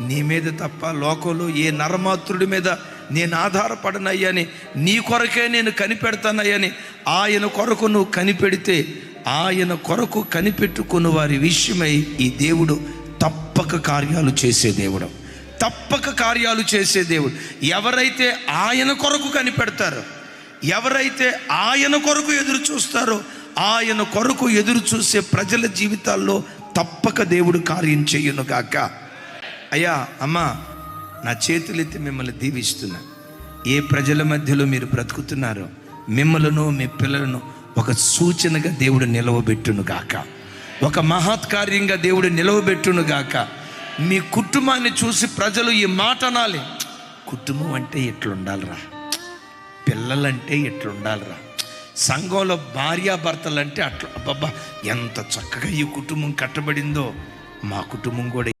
నీ మీద తప్ప లోకంలో ఏ నరమాత్రుడి మీద నేను ఆధారపడనయ్యని నీ కొరకే నేను కనిపెడతానయ్యని ఆయన కొరకు నువ్వు కనిపెడితే ఆయన కొరకు కనిపెట్టుకున్న వారి విషయమై ఈ దేవుడు తప్పక కార్యాలు చేసే దేవుడు. తప్పక కార్యాలు చేసే దేవుడు. ఎవరైతే ఆయన కొరకు కనిపెడతారో ఎవరైతే ఆయన కొరకు ఎదురు చూస్తారో ఆయన కొరకు ఎదురు చూసే ప్రజల జీవితాల్లో తప్పక దేవుడు కార్యం చెయ్యునుగాక అయ్యా అమ్మా నా చేతులెత్తి మిమ్మల్ని దీవిస్తున్నా. ఏ ప్రజల మధ్యలో మీరు బ్రతుకుతున్నారో మిమ్మలను మీ పిల్లలను ఒక సూచనగా దేవుడు నిలవబెట్టును గాక. ఒక మహత్కార్యంగా దేవుడు నిలవబెట్టును గాక. మీ కుటుంబాన్ని చూసి ప్రజలు ఈ మాట అనాలి. కుటుంబం అంటే ఇట్లుండాలిరా పిల్లలంటే ఇట్లుండాలిరా సంఘంలో భార్యాభర్తలంటే అట్లా. అబ్బబ్బా ఎంత చక్కగా ఈ కుటుంబం కట్టబడిందో. మా కుటుంబం కూడా